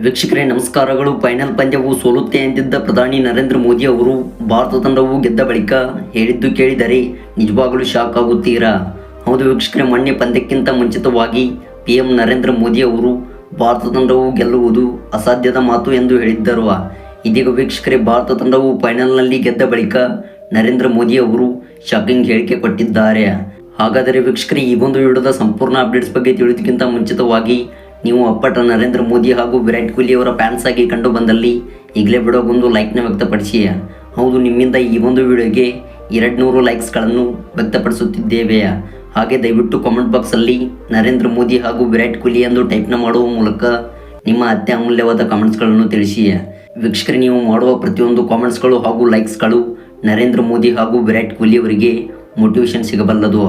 ವೀಕ್ಷಕರೇ, ನಮಸ್ಕಾರಗಳು. ಫೈನಲ್ ಪಂದ್ಯವು ಸೋಲುತ್ತೆ ಎಂದಿದ್ದ ಪ್ರಧಾನಿ ನರೇಂದ್ರ ಮೋದಿ ಅವರು ಭಾರತ ತಂಡವು ಗೆದ್ದ ಬಳಿಕ ಹೇಳಿದ್ದು ಕೇಳಿದರೆ ನಿಜವಾಗಲೂ ಶಾಕ್ ಆಗುತ್ತೀರಾ? ಹೌದು ವೀಕ್ಷಕರೇ, ಮೊನ್ನೆ ಪಂದ್ಯಕ್ಕಿಂತ ಮುಂಚಿತವಾಗಿ ಪಿ ಎಂ ನರೇಂದ್ರ ಮೋದಿ ಅವರು ಭಾರತ ತಂಡವು ಗೆಲ್ಲುವುದು ಅಸಾಧ್ಯದ ಮಾತು ಎಂದು ಹೇಳಿದ್ದರು. ಇದೀಗ ವೀಕ್ಷಕರೇ, ಭಾರತ ತಂಡವು ಫೈನಲ್ನಲ್ಲಿ ಗೆದ್ದ ಬಳಿಕ ನರೇಂದ್ರ ಮೋದಿ ಅವರು ಶಾಕಿಂಗ್ ಹೇಳಿಕೆ ಕೊಟ್ಟಿದ್ದಾರೆ. ಹಾಗಾದರೆ ವೀಕ್ಷಕರೇ, ಈ ಒಂದು ವಿಡಿಯೋದ ಸಂಪೂರ್ಣ ಅಪ್ಡೇಟ್ಸ್ ಬಗ್ಗೆ ತಿಳಿದಕ್ಕಿಂತ ಮುಂಚಿತವಾಗಿ ನೀವು ಅಪ್ಪಟ ನರೇಂದ್ರ ಮೋದಿ ಹಾಗೂ ವಿರಾಟ್ ಕೊಹ್ಲಿ ಅವರ ಫ್ಯಾನ್ಸ್ ಆಗಿ ಕಂಡು ಬಂದಲ್ಲಿ ಈಗಲೇ ಬಿಡೋಗೊಂದು ಲೈಕ್ನ ವ್ಯಕ್ತಪಡಿಸಿ. ಹೌದು, ನಿಮ್ಮಿಂದ ಈ ಒಂದು ವಿಡಿಯೋಗೆ ಎರಡು ನೂರು ಲೈಕ್ಸ್ಗಳನ್ನು ವ್ಯಕ್ತಪಡಿಸುತ್ತಿದ್ದೇವೆ. ಹಾಗೆ ದಯವಿಟ್ಟು ಕಾಮೆಂಟ್ ಬಾಕ್ಸಲ್ಲಿ ನರೇಂದ್ರ ಮೋದಿ ಹಾಗೂ ವಿರಾಟ್ ಕೊಹ್ಲಿ ಎಂದು ಟೈಪ್ನ ಮಾಡುವ ಮೂಲಕ ನಿಮ್ಮ ಅತ್ಯಮೂಲ್ಯವಾದ ಕಾಮೆಂಟ್ಸ್ಗಳನ್ನು ತಿಳಿಸಿ. ವೀಕ್ಷಕರು, ನೀವು ಮಾಡುವ ಪ್ರತಿಯೊಂದು ಕಾಮೆಂಟ್ಸ್ಗಳು ಹಾಗೂ ಲೈಕ್ಸ್ಗಳು ನರೇಂದ್ರ ಮೋದಿ ಹಾಗೂ ವಿರಾಟ್ ಕೊಹ್ಲಿ ಅವರಿಗೆ ಮೋಟಿವೇಶನ್ ಸಿಗಬಲ್ಲದು.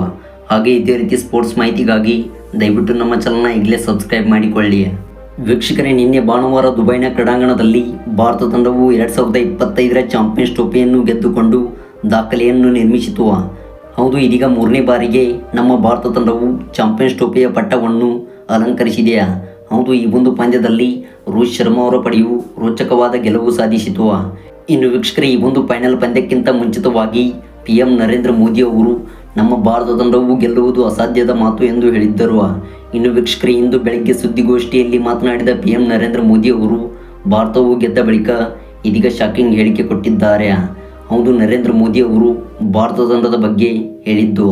ಹಾಗೆ ಇದೇ ರೀತಿ ಸ್ಪೋರ್ಟ್ಸ್ ಮಾಹಿತಿಗಾಗಿ ದಯವಿಟ್ಟು ನಮ್ಮ ಚಾನಲ್ನ ಈಗಲೇ ಸಬ್ಸ್ಕ್ರೈಬ್ ಮಾಡಿಕೊಳ್ಳಿ. ವೀಕ್ಷಕರೇ, ನಿನ್ನೆ ಭಾನುವಾರ ದುಬೈನ ಕ್ರೀಡಾಂಗಣದಲ್ಲಿ ಭಾರತ ತಂಡವು ಎರಡು ಸಾವಿರದ ಇಪ್ಪತ್ತೈದರ ಚಾಂಪಿಯನ್ಸ್ ಟ್ರೋಫಿಯನ್ನು ಗೆದ್ದುಕೊಂಡು ದಾಖಲೆಯನ್ನು ನಿರ್ಮಿಸಿತು. ಹೌದು, ಇದೀಗ ಮೂರನೇ ಬಾರಿಗೆ ನಮ್ಮ ಭಾರತ ತಂಡವು ಚಾಂಪಿಯನ್ಸ್ ಟ್ರೋಫಿಯ ಪಟ್ಟವನ್ನು ಅಲಂಕರಿಸಿದೆಯಾ ಹೌದು, ಈ ಒಂದು ಪಂದ್ಯದಲ್ಲಿ ರೋಹಿತ್ ಶರ್ಮಾ ಅವರ ಪಡೆಯು ರೋಚಕವಾದ ಗೆಲುವು ಸಾಧಿಸಿತು. ಇನ್ನು ವೀಕ್ಷಕರೇ, ಈ ಒಂದು ಫೈನಲ್ ಪಂದ್ಯಕ್ಕಿಂತ ಮುಂಚಿತವಾಗಿ ಪಿ ಎಂ ನರೇಂದ್ರ ಮೋದಿ ಅವರು ನಮ್ಮ ಭಾರತ ತಂಡವು ಗೆಲ್ಲುವುದು ಅಸಾಧ್ಯದ ಮಾತು ಎಂದು ಹೇಳಿದ್ದರು. ಇನ್ನು ವೀಕ್ಷಕರೇ, ಇಂದು ಬೆಳಗ್ಗೆ ಸುದ್ದಿಗೋಷ್ಠಿಯಲ್ಲಿ ಮಾತನಾಡಿದ ಪಿ ಎಂ ನರೇಂದ್ರ ಮೋದಿ ಅವರು, ಭಾರತವು ಗೆದ್ದ ಬಳಿಕ ಇದೀಗ ಶಾಕಿಂಗ್ ಹೇಳಿಕೆ ಕೊಟ್ಟಿದ್ದಾರೆ. ಹೌದು, ನರೇಂದ್ರ ಮೋದಿ ಅವರು ಭಾರತ ತಂಡದ ಬಗ್ಗೆ ಹೇಳಿದ್ದು.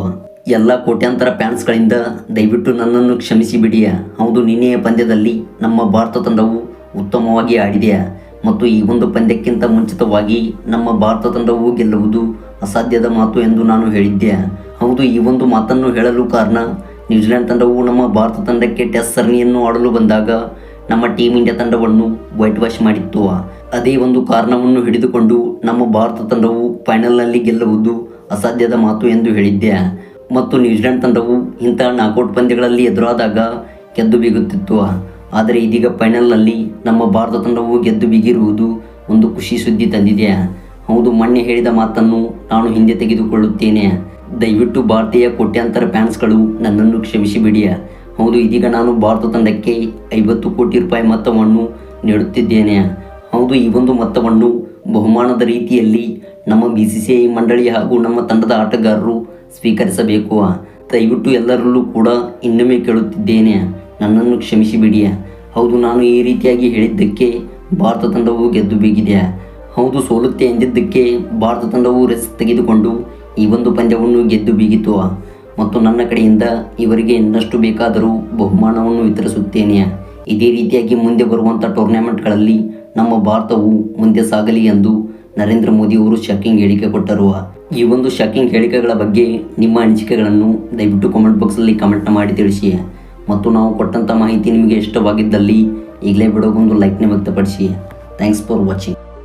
ಎಲ್ಲ ಕೋಟ್ಯಾಂತರ ಫ್ಯಾನ್ಸ್ಗಳಿಂದ ದಯವಿಟ್ಟು ನನ್ನನ್ನು ಕ್ಷಮಿಸಿ ಬಿಡಿ ಹೌದು, ನಿನ್ನೆಯ ಪಂದ್ಯದಲ್ಲಿ ನಮ್ಮ ಭಾರತ ತಂಡವು ಉತ್ತಮವಾಗಿ ಆಡಿದೆ. ಮತ್ತು ಈ ಒಂದು ಪಂದ್ಯಕ್ಕಿಂತ ಮುಂಚಿತವಾಗಿ ನಮ್ಮ ಭಾರತ ತಂಡವು ಗೆಲ್ಲುವುದು ಅಸಾಧ್ಯದ ಮಾತು ಎಂದು ನಾನು ಹೇಳಿದ್ದೆ. ಹೌದು, ಈ ಒಂದು ಮಾತನ್ನು ಹೇಳಲು ಕಾರಣ ನ್ಯೂಜಿಲೆಂಡ್ ತಂಡವು ನಮ್ಮ ಭಾರತ ತಂಡಕ್ಕೆ ಟೆಸ್ಟ್ ಸರಣಿಯನ್ನು ಆಡಲು ಬಂದಾಗ ನಮ್ಮ ಟೀಮ್ ಇಂಡಿಯಾ ತಂಡವನ್ನು ವೈಟ್ ವಾಶ್ ಮಾಡಿತ್ತು. ಅದೇ ಒಂದು ಕಾರಣವನ್ನು ಹಿಡಿದುಕೊಂಡು ನಮ್ಮ ಭಾರತ ತಂಡವು ಫೈನಲ್ನಲ್ಲಿ ಗೆಲ್ಲುವುದು ಅಸಾಧ್ಯದ ಮಾತು ಎಂದು ಹೇಳಿದ್ದೆ. ಮತ್ತು ನ್ಯೂಜಿಲೆಂಡ್ ತಂಡವು ಇಂತಹ ನಾಕೌಟ್ ಪಂದ್ಯಗಳಲ್ಲಿ ಎದುರಾದಾಗ ಗೆದ್ದು ಬೀಗುತ್ತಿತ್ತು. ಆದರೆ ಇದೀಗ ಫೈನಲ್ನಲ್ಲಿ ನಮ್ಮ ಭಾರತ ತಂಡವು ಗೆದ್ದು ಬೀಗಿರುವುದು ಒಂದು ಖುಷಿ ಸುದ್ದಿ ತಂದಿದೆ. ಹೌದು, ಮೊನ್ನೆ ಹೇಳಿದ ಮಾತನ್ನು ನಾನು ಹಿಂದೆ ತೆಗೆದುಕೊಳ್ಳುತ್ತೇನೆ. ದಯವಿಟ್ಟು ಭಾರತೀಯ ಕೋಟ್ಯಾಂತರ ಫ್ಯಾನ್ಸ್ಗಳು ನನ್ನನ್ನು ಕ್ಷಮಿಸಿಬಿಡಿ. ಹೌದು, ಇದೀಗ ನಾನು ಭಾರತ ತಂಡಕ್ಕೆ ಐವತ್ತು ಕೋಟಿ ರೂಪಾಯಿ ಮೊತ್ತವನ್ನು ನೀಡುತ್ತಿದ್ದೇನೆ. ಹೌದು, ಈ ಒಂದು ಮೊತ್ತವನ್ನು ಬಹುಮಾನದ ರೀತಿಯಲ್ಲಿ ನಮ್ಮ ಬಿ ಸಿ ಸಿ ಐ ಮಂಡಳಿ ಹಾಗೂ ನಮ್ಮ ತಂಡದ ಆಟಗಾರರು ಸ್ವೀಕರಿಸಬೇಕು. ದಯವಿಟ್ಟು ಎಲ್ಲರಲ್ಲೂ ಕೂಡ ಇನ್ನೊಮ್ಮೆ ಕೇಳುತ್ತಿದ್ದೇನೆ. ನನ್ನನ್ನು ಕ್ಷಮಿಸಿಬಿಡಿ. ಹೌದು, ನಾನು ಈ ರೀತಿಯಾಗಿ ಹೇಳಿದ್ದಕ್ಕೆ ಭಾರತ ತಂಡವು ಗೆದ್ದು ಬೀಗಿದೆ. ಹೌದು, ಸೋಲುತ್ತೆ ಎಂದಿದ್ದಕ್ಕೆ ಭಾರತ ತಂಡವು ರೆಸ್ ತೆಗೆದುಕೊಂಡು ಈ ಒಂದು ಪಂದ್ಯವನ್ನು ಗೆದ್ದು ಬೀಗಿತು. ಮತ್ತು ನನ್ನ ಕಡೆಯಿಂದ ಇವರಿಗೆ ಇನ್ನಷ್ಟು ಬೇಕಾದರೂ ಬಹುಮಾನವನ್ನು ವಿತರಿಸುತ್ತೇನೆ. ಇದೇ ರೀತಿಯಾಗಿ ಮುಂದೆ ಬರುವಂಥ ಟೂರ್ನಮೆಂಟ್ಗಳಲ್ಲಿ ನಮ್ಮ ಭಾರತವು ಮುಂದೆ ಸಾಗಲಿ ಎಂದು ನರೇಂದ್ರ ಮೋದಿ ಅವರು ಶಾಕಿಂಗ್ ಹೇಳಿಕೆ ಕೊಟ್ಟರು. ಈ ಒಂದು ಶಾಕಿಂಗ್ ಹೇಳಿಕೆಗಳ ಬಗ್ಗೆ ನಿಮ್ಮ ಅನಿಸಿಕೆಗಳನ್ನು ದಯವಿಟ್ಟು ಕಾಮೆಂಟ್ ಬಾಕ್ಸಲ್ಲಿ ಕಮೆಂಟ್ ಮಾಡಿ ತಿಳಿಸಿ. ಮತ್ತು ನಾವು ಕೊಟ್ಟಂಥ ಮಾಹಿತಿ ನಿಮಗೆ ಇಷ್ಟವಾಗಿದ್ದಲ್ಲಿ ಈಗಲೇ ಬಿಡೋಗೊಂದು ಲೈಕ್ನ ವ್ಯಕ್ತಪಡಿಸಿ. Thanks for watching